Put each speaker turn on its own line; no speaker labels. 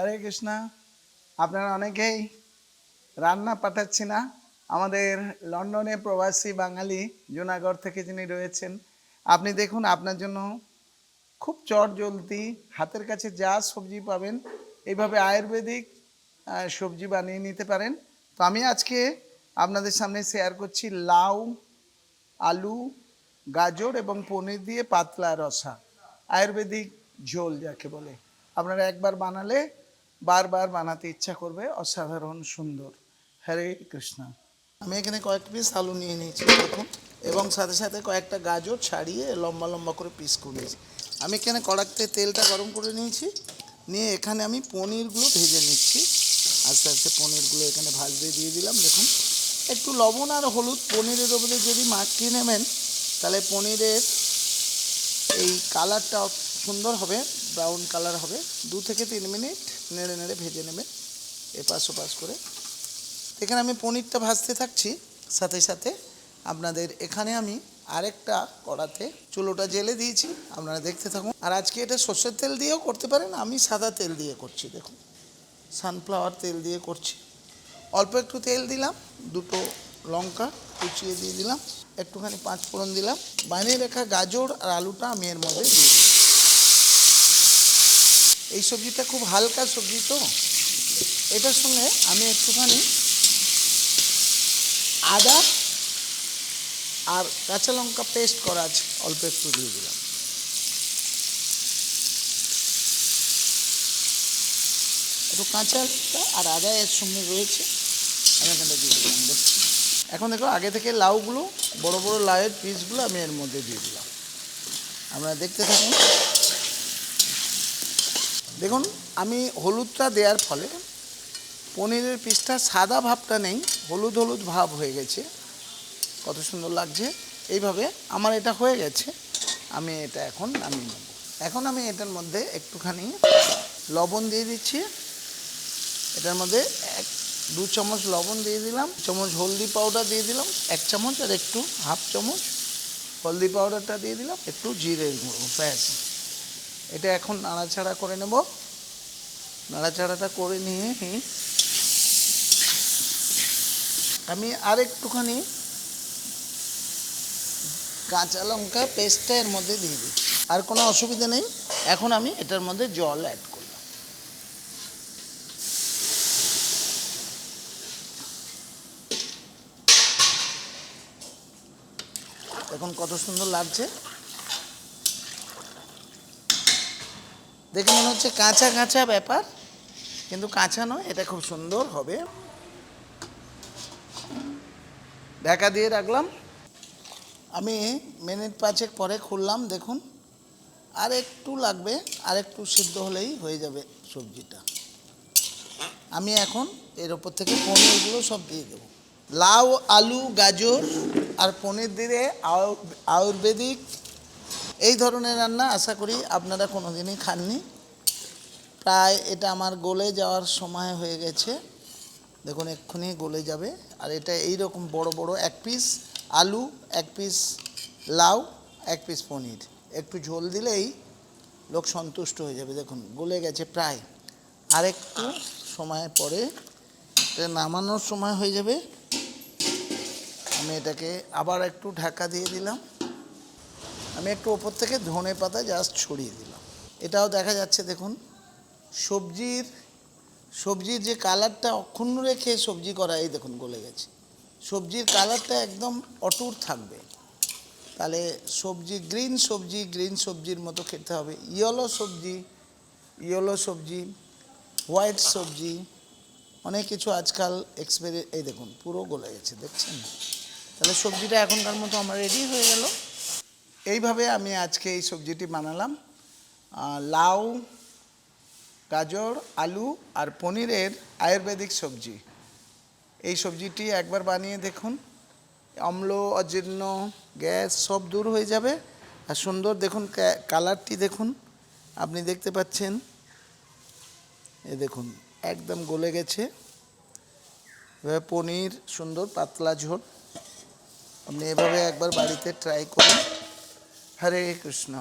হরে কৃষ্ণা। আপনারা অনেকেই রান্না পাঠাচ্ছি না। আমাদের লন্ডনে প্রবাসী বাঙালি জুনাগড় থেকে যিনি রয়েছেন, আপনি দেখুন আপনার জন্য খুব চট জলদি হাতের কাছে যা সবজি পাবেন, এইভাবে আয়ুর্বেদিক সবজি বানিয়ে নিতে পারেন। তো আমি আজকে আপনাদের সামনে শেয়ার করছি লাউ, আলু, গাজর এবং পনির দিয়ে পাতলা রসা, আয়ুর্বেদিক ঝোল যাকে বলে। আপনারা একবার বানালে বারবার বানাতে ইচ্ছা করবে অসাধারণ সুন্দর। হরে কৃষ্ণ। আমি এখানে কয়েক পিস আলু নিয়ে নিয়েছি, দেখুন। এবং সাথে সাথে কয়েকটা গাজর ছাড়িয়ে লম্বা লম্বা করে পিস করে নিয়েছি। আমি এখানে কড়াতে তেলটা গরম করে নিয়েছি। নিয়ে এখানে আমি পনিরগুলো ভেজে নিচ্ছি। আস্তে আস্তে পনিরগুলো এখানে ভাজতে দিয়ে দিলাম, দেখুন। একটু লবণ আর হলুদ পনিরের ওপরে যদি মাখিয়ে নেবেন, তাহলে পনিরের এই কালারটা সুন্দর হবে। ব্রাউন কালার হবে। দু থেকে তিন মিনিট নেড়ে নেড়ে ভেজে নেবেন, এপাশ ওপাশ করে। এখানে আমি পনিরটা ভাজতে থাকছি, সাথে সাথে আপনাদের এখানে আমি আরেকটা কড়াতে চুলোটা জেলে দিয়েছি, আপনারা দেখতে থাকুন। আর আজকে এটা সর্ষের তেল দিয়েও করতে পারেন, আমি সাদা তেল দিয়ে করছি, দেখুন। সানফ্লাওয়ার তেল দিয়ে করছি। অল্প একটু তেল দিলাম, দুটো লঙ্কা কুচিয়ে দিয়ে দিলাম, একটুখানি পাঁচ ফোড়ন দিলাম। বানিয়ে রাখা গাজর আর আলুটা আমি এর মধ্যে দিলাম। এই সবজিটা খুব হালকা সবজি তো। এটার সঙ্গে আমি একটুখানি আদা আর কাঁচা লঙ্কা পেস্ট করা আছে, অল্প একটু দিয়ে দিলাম। একটু কাঁচা লঙ্কা আর আদা এর সঙ্গে রয়েছে, আমি এখানে দিয়ে দিলাম দেখছি এখন দেখো, আগে থেকে লাউগুলো, বড় বড় লাউয়ের পিসগুলো আমি এর মধ্যে দিয়ে দিলাম। আপনারা দেখতে থাকুন। দেখুন, আমি হলুদটা দেওয়ার ফলে পনিরের পিসটা সাদা ভাবটা নেই, হলুদ হলুদ ভাব হয়ে গেছে। কত সুন্দর লাগছে। এইভাবে আমার এটা হয়ে গেছে। আমি এটা এখন নামিয়ে নেব। এখন আমি এটার মধ্যে একটুখানি লবণ দিয়ে দিচ্ছি। এটার মধ্যে এক, দু চামচ লবণ দিয়ে দিলাম। চামচ হলদি পাউডার দিয়ে দিলাম। এক চামচ আর একটু হাফ চামচ হলদি পাউডারটা দিয়ে দিলাম। একটু জিরে গুঁড়ো, ব্যাস। এটা এখন নাড়াচাড়া করে নেব। নাড়াচাড়াটা করে নিয়ে আমি আর একটুখানি কাঁচা লঙ্কা পেস্টটা এর মধ্যে দিয়ে দিই। আর কোনো অসুবিধা নেই। এখন আমি এটার মধ্যে জল অ্যাড করলাম এখন কত সুন্দর লাগছে। দেখে মনে হচ্ছে কাঁচা কাঁচা ব্যাপার, কিন্তু কাঁচা নয়, এটা খুব সুন্দর হবে। ঢাকা দিয়ে রাখলাম। আমি মিনিট পাঁচেক পরে খুললাম, দেখুন। আর একটু লাগবে, আর একটু সিদ্ধ হলেই হয়ে যাবে সবজিটা। আমি এখন এর ওপর থেকে পনিরগুলো সব দিয়ে দেবো। লাউ, আলু, গাজর, আর পনির দিয়ে আয়ু- আয়ুর্বেদিক এই ধরনের রান্না আশা করি আপনারা কোনো দিনই খাননি। প্রায় এটা আমার গলে যাওয়ার সময় হয়ে গেছে। দেখুন, এক্ষুনি গলে যাবে। আর এটা এই রকম বড় বড় এক পিস আলু, এক পিস লাউ, এক পিস পনির। একটু ঝোল দিলেই লোক সন্তুষ্ট হয়ে যাবে। দেখুন, গলে গেছে প্রায়। আর একটু সময় পরে এটা নামানোর সময় হয়ে যাবে। আমি এটাকে আবার একটু ঢাকা দিয়ে দিলাম। আমি একটু ওপর থেকে ধনে পাতা জাস্ট ছড়িয়ে দিলাম। এটাও দেখা যাচ্ছে, দেখুন। সবজির সবজির যে কালারটা অক্ষুণ্ণ রেখে সবজি করা, এই দেখুন, গলে গেছে। সবজির কালারটা একদম অটুট থাকবে। তাহলে সবজি গ্রিন সবজি গ্রিন সবজির মতো খেতে হবে। ইয়েলো সবজি ইয়েলো সবজি হোয়াইট সবজি, অনেক কিছু আজকাল এক্সপেরি এই দেখুন, পুরো গলে গেছে, দেখছেন? তাহলে সবজিটা এখনকার মতো আমার রেডি হয়ে গেল। এইভাবে আমি আজকে এই সবজিটি বানালাম। লাউ, গাজর, আলু আর পনিরের আয়ুর্বেদিক সবজি। এই সবজিটি একবার বানিয়ে দেখুন। অম্ল, অজীর্ণ, গ্যাস সব দূর হয়ে যাবে। আর সুন্দর দেখুন কালারটি দেখুন। আপনি দেখতে পাচ্ছেন। এ দেখুন, একদম গলে গেছে। এভাবে পনির, সুন্দর পাতলা ঝোল। আপনি এভাবে একবার বাড়িতে ট্রাই করুন। হরে কৃষ্ণ